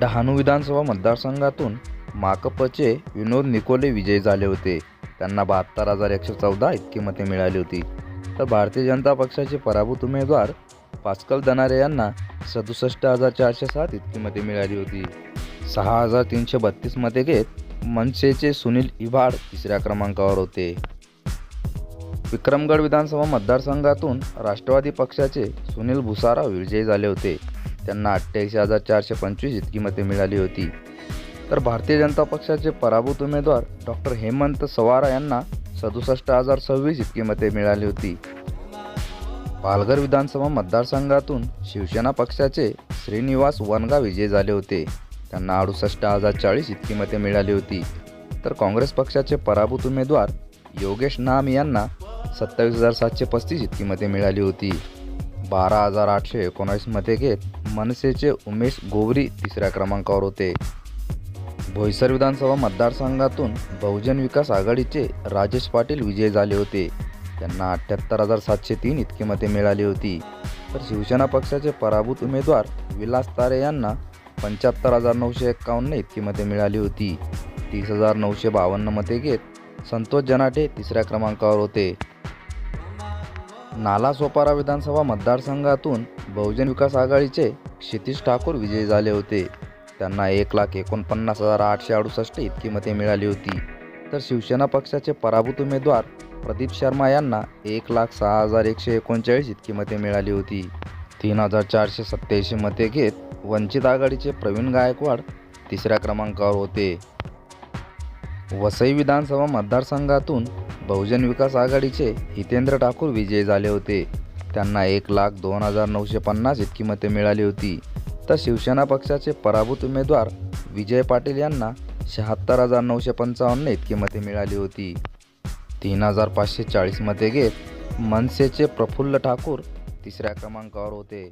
डहाणू विधानसभा मतदारसंघातून माकपचे विनोद निकोले विजयी झाले होते. त्यांना बहात्तर हजार एकशे चौदा इतकी मते मिळाली होती. तर भारतीय जनता पक्षाचे पराभूत उमेदवार पास्कल दनारे यांना सदुसष्ट हजार चारशे सात इतकी मते मिळाली होती. सहा हजार तीनशे बत्तीस मते घेत मनसेचे सुनील इभाड तिसऱ्या क्रमांकावर होते. विक्रमगड विधानसभा मतदारसंघातून राष्ट्रवादी पक्षाचे सुनील भुसारा विजयी झाले होते. त्यांना अठ्ठ्याऐंशी हजार चारशे पंचवीस इतकी मते मिळाली होती. तर भारतीय जनता पक्षाचे पराभूत उमेदवार डॉक्टर हेमंत सवारा यांना सदुसष्ट हजार सव्वीस इतकी मते मिळाली होती. पालघर विधानसभा मतदारसंघातून शिवसेना पक्षाचे श्रीनिवास वनगा विजयी झाले होते. त्यांना अडुसष्ट हजार चाळीस इतकी मते मिळाली होती. तर काँग्रेस पक्षाचे पराभूत उमेदवार योगेश नाम यांना सत्तावीस हजार सातशे पस्तीस इतकी मते मिळाली होती. बारा हजार आठशे एकोणावीसमध्ये घेत मनसेचे उमेश गोवरी तिसऱ्या क्रमांकावर होते. भोईसर विधानसभा मतदारसंघातून बहुजन विकास आघाडीचे राजेश पाटील विजयी झाले होते. त्यांना अठ्ठ्याहत्तर हजार सातशे तीन इतकी मते मिळाली होती. तर शिवसेना पक्षाचे पराभूत उमेदवार विलास तारे यांना पंच्याहत्तर हजार नऊशे एक्कावन्न इतकी मते मिळाली होती. तीस हजार नऊशे बावन्न मते घेत संतोष जनाटे तिसऱ्या क्रमांकावर होते. नालासोपारा विधानसभा मतदारसंघातून बहुजन विकास आघाडीचे क्षितिश ठाकूर विजयी झाले होते. त्यांना एक लाख एकोणपन्नास हजार आठशे अडुसष्ट इतकी मते मिळाली होती. तर शिवसेना पक्षाचे पराभूत उमेदवार प्रदीप शर्मा यांना एक लाख सहा हजार एकशे एकोणचाळीस इतकी मते मिळाली होती. तीन हजार चारशे सत्त्याऐंशी मते घेत वंचित आघाडीचे प्रवीण गायकवाड तिसऱ्या क्रमांकावर होते. वसई विधानसभा मतदारसंघातून बहुजन विकास आघाडीचे हितेंद्र ठाकूर विजयी झाले होते. त्यांना एक लाख दोन हजार नऊशे पन्नास इतकी मते मिळाली होती. तर शिवसेना पक्षाचे पराभूत उमेदवार विजय पाटील यांना शहात्तर हजार नऊशे पंचावन्न इतकी मते मिळाली होती. तीन हजार पाचशे चाळीस मते घेत मनसेचे प्रफुल्ल ठाकूर तिसऱ्या क्रमांकावर होते.